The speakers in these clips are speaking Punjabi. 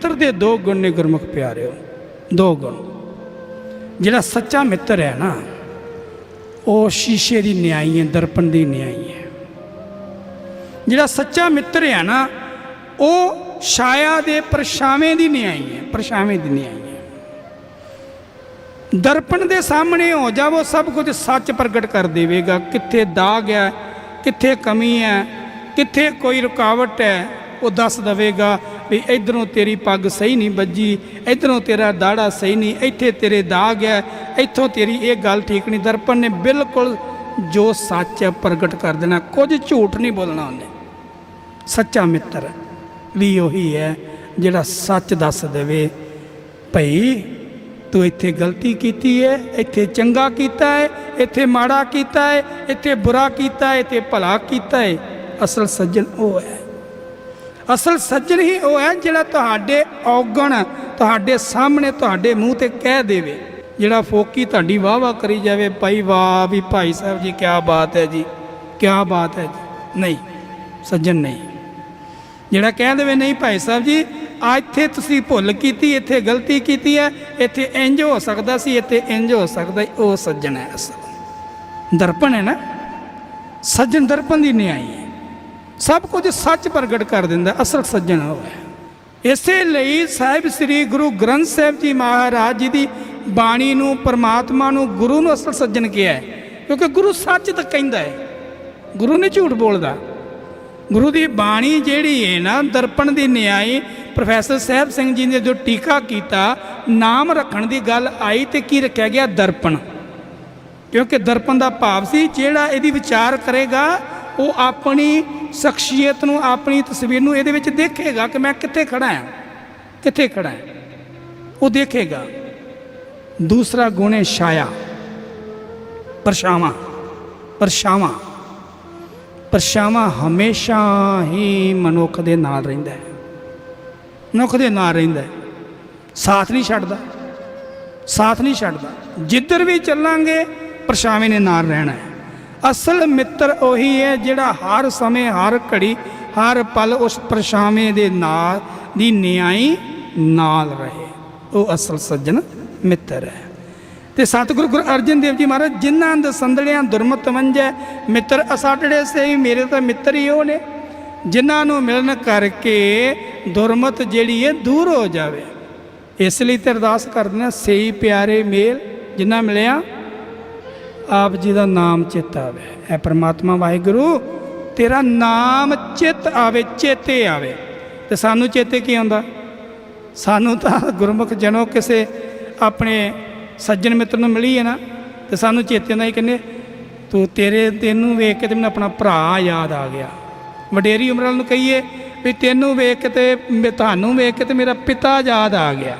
ਮਿੱਤਰ ਦੇ ਦੋ ਗੁਣ ਨੇ ਗੁਰਮੁਖ ਪਿਆਰਿਓ, ਦੋ ਗੁਣ। ਜਿਹੜਾ ਸੱਚਾ ਮਿੱਤਰ ਹੈ ਨਾ, ਉਹ ਸ਼ੀਸ਼ੇ ਦੀ ਨਿਆਈ ਹੈ, ਦਰਪਣ ਦੀ ਨਿਆਈ ਹੈ। ਜਿਹੜਾ ਸੱਚਾ ਮਿੱਤਰ ਹੈ ਨਾ, ਉਹ ਛਾਇਆ ਦੇ ਪਰਛਾਵੇਂ ਦੀ ਨਿਆਈ ਹੈ, ਪਰਛਾਵੇਂ ਦੀ ਨਿਆਈ ਹੈ। ਦਰਪਣ ਦੇ ਸਾਹਮਣੇ ਹੋ ਜਾਵੋ, ਸਭ ਕੁਝ ਸੱਚ ਪ੍ਰਗਟ ਕਰ ਦੇਵੇਗਾ। ਕਿੱਥੇ ਦਾਗ ਹੈ, ਕਿੱਥੇ ਕਮੀ ਹੈ, ਕਿੱਥੇ ਕੋਈ ਰੁਕਾਵਟ ਹੈ, ਉਹ ਦੱਸ ਦੇਵੇਗਾ। ਵੀ ਇਧਰੋਂ ਤੇਰੀ ਪੱਗ ਸਹੀ ਨਹੀਂ ਵੱਜੀ, ਇਧਰੋਂ ਤੇਰਾ ਦਾੜਾ ਸਹੀ ਨਹੀਂ, ਇੱਥੇ ਤੇਰੇ ਦਾਗ ਹੈ ਇੱਥੋਂ ਤੇਰੀ ਇਹ ਗੱਲ ਠੀਕ ਨਹੀਂ। ਦਰਪਣ ਨੇ ਬਿਲਕੁਲ ਜੋ ਸੱਚ ਹੈ ਪ੍ਰਗਟ ਕਰ ਦੇਣਾ, ਕੁਝ ਝੂਠ ਨਹੀਂ ਬੋਲਣਾ ਉਹਨੇ। ਸੱਚਾ ਮਿੱਤਰ ਵੀ ਉਹੀ ਹੈ ਜਿਹੜਾ ਸੱਚ ਦੱਸ ਦੇਵੇ, ਭਈ ਤੂੰ ਇੱਥੇ ਗਲਤੀ ਕੀਤੀ ਹੈ ਇੱਥੇ ਚੰਗਾ ਕੀਤਾ ਹੈ ਇੱਥੇ ਮਾੜਾ ਕੀਤਾ ਹੈ ਇੱਥੇ ਬੁਰਾ ਕੀਤਾ ਹੈ ਇੱਥੇ ਭਲਾ ਕੀਤਾ ਹੈ ਅਸਲ ਸੱਜਣ ਉਹ ਹੈ ਅਸਲ ਸੱਜਣ ਹੀ ਉਹ ਹੈ ਜਿਹੜਾ ਤੁਹਾਡੇ ਔਗਣ, ਤੁਹਾਡੇ ਸਾਹਮਣੇ, ਤੁਹਾਡੇ ਮੂੰਹ ਤੇ ਕਹਿ ਦੇਵੇ। ਜਿਹੜਾ ਫੋਕੀ ਤੁਹਾਡੀ ਵਾਹ ਵਾਹ ਕਰੀ ਜਾਵੇ, ਭਾਈ ਵਾਹ ਵੀ ਭਾਈ ਸਾਹਿਬ ਜੀ ਕੀ ਬਾਤ ਹੈ ਜੀ ਕੀ ਬਾਤ ਹੈ ਜੀ। ਨਹੀਂ, ਸੱਜਣ ਨਹੀਂ। ਜਿਹੜਾ ਕਹਿ ਦੇਵੇ, ਨਹੀਂ ਭਾਈ ਸਾਹਿਬ ਜੀ, ਆ ਇੱਥੇ ਤੁਸੀਂ ਭੁੱਲ ਕੀਤੀ, ਇੱਥੇ ਗਲਤੀ ਕੀਤੀ ਹੈ, ਇੱਥੇ ਇੰਜ ਹੋ ਸਕਦਾ ਸੀ, ਇੱਥੇ ਇੰਜ ਹੋ ਸਕਦਾ ਉਹ ਸੱਜਣ ਹੈ ਅਸਲ। ਦਰਪਣ ਹੈ ਨਾ। ਸੱਜਣ ਦਰਪਣ ਦੀ ਨਿਆਈ ਹੈ। ਸਭ ਕੁਝ ਸੱਚ ਪ੍ਰਗਟ ਕਰ ਦਿੰਦਾ, ਅਸਲ ਸੱਜਣ ਹੋਵੇ ਇਸੇ ਲਈ ਸਾਹਿਬ ਸ੍ਰੀ ਗੁਰੂ ਗ੍ਰੰਥ ਸਾਹਿਬ ਜੀ ਮਹਾਰਾਜ ਜੀ ਦੀ ਬਾਣੀ ਨੂੰ, ਪਰਮਾਤਮਾ ਨੂੰ, ਗੁਰੂ ਨੂੰ ਅਸਲ ਸੱਜਣ ਕਿਹਾ ਹੈ। ਕਿਉਂਕਿ ਗੁਰੂ ਸੱਚ ਤਾਂ ਕਹਿੰਦਾ ਹੈ। ਗੁਰੂ ਨਹੀਂ ਝੂਠ ਬੋਲਦਾ। ਗੁਰੂ ਦੀ ਬਾਣੀ ਜਿਹੜੀ ਹੈ ਨਾ, ਦਰਪਣ ਦੀ ਨਿਆਈ, ਪ੍ਰੋਫੈਸਰ ਸਾਹਿਬ ਸਿੰਘ ਜੀ ਨੇ ਜੋ ਟੀਕਾ ਕੀਤਾ, ਨਾਮ ਰੱਖਣ ਦੀ ਗੱਲ ਆਈ ਤੇ ਕੀ ਰੱਖਿਆ ਗਿਆ? ਦਰਪਣ। ਕਿਉਂਕਿ ਦਰਪਣ ਦਾ ਭਾਵ ਸੀ, ਜਿਹੜਾ ਇਹਦੀ ਵਿਚਾਰ ਕਰੇਗਾ ਉਹ ਆਪਣੀ ਸ਼ਖਸੀਅਤ ਨੂੰ, ਆਪਣੀ ਤਸਵੀਰ ਨੂੰ ਇਹਦੇ ਵਿੱਚ ਦੇਖੇਗਾ ਕਿ ਮੈਂ ਕਿੱਥੇ ਖੜਾ ਹਾਂ, ਕਿੱਥੇ ਖੜਾ ਹਾਂ। ਉਹ ਦੇਖੇਗਾ, ਦੂਸਰਾ ਗੁਣ ਹੈ ਛਾਇਆ। ਪਰਛਾਵਾਂ ਪਰਛਾਵਾਂ ਪਰਛਾਵਾਂ ਹਮੇਸ਼ਾ ਹੀ ਮਨੁੱਖ ਦੇ ਨਾਲ ਰਹਿੰਦਾ ਹੈ। ਮਨੁੱਖ ਦੇ ਨਾਲ ਰਹਿੰਦਾ ਹੈ। ਸਾਥ ਨਹੀਂ ਛੱਡਦਾ, ਸਾਥ ਨਹੀਂ ਛੱਡਦਾ। ਜਿੱਧਰ ਵੀ ਚੱਲਾਂਗੇ, ਪਰਛਾਵੇਂ ਨੇ ਨਾਲ ਰਹਿਣਾ ਹੈ। ਅਸਲ ਮਿੱਤਰ ਉਹੀ ਹੈ ਜਿਹੜਾ ਹਰ ਸਮੇਂ, ਹਰ ਘੜੀ, ਹਰ ਪਲ ਉਸ ਪਰਛਾਵੇਂ ਦੇ ਨਾਲ, ਦੀ ਨਿਆਈ ਨਾਲ ਰਹੇ। ਉਹ ਅਸਲ ਸੱਜਣ ਮਿੱਤਰ ਹੈ। ਤੇ ਸਤਿਗੁਰੂ ਗੁਰੂ ਅਰਜਨ ਦੇਵ ਜੀ ਮਹਾਰਾਜ, ਜਿਨ੍ਹਾਂ ਦੇ ਸੰਦੜਿਆਂ ਦੁਰਮਤ ਵੰਜੈ, ਮਿੱਤਰ ਅਸਾਟੜੇ ਸੇ ਮੇਰੇ ਤਾਂ ਮਿੱਤਰ ਹੀ ਉਹ ਨੇ, ਜਿਨ੍ਹਾਂ ਨੂੰ ਮਿਲਣ ਕਰਕੇ ਦੁਰਮਤ ਜਿਹੜੀ ਹੈ ਦੂਰ ਹੋ ਜਾਵੇ। ਇਸ ਲਈ ਤੇ ਅਰਦਾਸ ਕਰਦੇ ਹਾਂ ਸਹੀ ਪਿਆਰੇ ਮੇਲ, ਜਿਨ੍ਹਾਂ ਮਿਲਿਆ ਆਪ ਜੀ ਦਾ ਨਾਮ ਚਿੱਤ ਆਵੇ। ਐ ਪ੍ਰਮਾਤਮਾ ਵਾਹਿਗੁਰੂ, ਤੇਰਾ ਨਾਮ ਚਿੱਤ ਆਵੇ, ਚੇਤੇ ਆਵੇ। ਤੇ ਸਾਨੂੰ ਚੇਤੇ ਕੀ ਆਉਂਦਾ? ਸਾਨੂੰ ਤਾਂ ਗੁਰਮੁਖ ਜਨੋ ਕਿਸੇ ਆਪਣੇ ਸੱਜਣ ਮਿੱਤਰ ਨੂੰ ਮਿਲੀ ਹੈ ਨਾ, ਤੇ ਸਾਨੂੰ ਚੇਤੇ ਆਉਂਦਾ ਹੀ ਕਹਿੰਦੇ, ਤੂੰ ਤੇਰੇ, ਤੈਨੂੰ ਵੇਖ ਕੇ ਤੇ ਮੈਨੂੰ ਆਪਣਾ ਭਰਾ ਯਾਦ ਆ ਗਿਆ। ਵਡੇਰੀ ਉਮਰ ਵਾਲ ਨੂੰ ਕਹੀਏ ਵੀ ਤੈਨੂੰ ਵੇਖ ਕੇ ਤੇ ਮੈਂ- ਤੁਹਾਨੂੰ ਵੇਖ ਕੇ ਤੇ ਮੇਰਾ ਪਿਤਾ ਯਾਦ ਆ ਗਿਆ।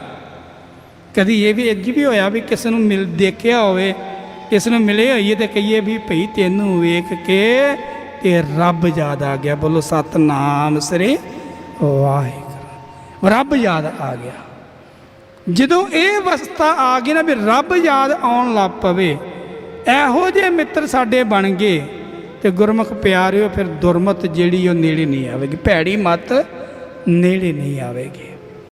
ਕਦੀ ਇਹ ਵੀ ਇੰਜ ਵੀ ਹੋਇਆ ਵੀ ਕਿਸੇ ਨੂੰ ਮਿਲ, ਦੇਖਿਆ ਹੋਵੇ ਕਿਸ ਨੂੰ ਮਿਲੇ ਹੋਈਏ ਤੇ ਕਹੀਏ ਵੀ ਭਈ ਤੈਨੂੰ ਵੇਖ ਕੇ ਤੇ ਰੱਬ ਯਾਦ ਆ ਗਿਆ। ਬੋਲੋ, ਸਤਨਾਮ ਸ੍ਰੀ ਵਾਹਿਗੁਰੂ। ਰੱਬ ਯਾਦ ਆ ਗਿਆ। ਜਦੋਂ ਇਹ ਅਵਸਥਾ ਆ ਗਈ ਨਾ ਵੀ ਰੱਬ ਯਾਦ ਆਉਣ ਲੱਗ ਪਵੇ, ਇਹੋ ਜਿਹੇ ਮਿੱਤਰ ਸਾਡੇ ਬਣ ਗਏ ਤੇ ਗੁਰਮੁਖ ਪਿਆਰਿਓ, ਫਿਰ ਦੁਰਮਤ ਜਿਹੜੀ ਉਹ ਨੇੜੇ ਨਹੀਂ ਆਵੇਗੀ। ਭੈੜੀ ਮਤ ਨੇੜੇ ਨਹੀਂ ਆਵੇਗੀ।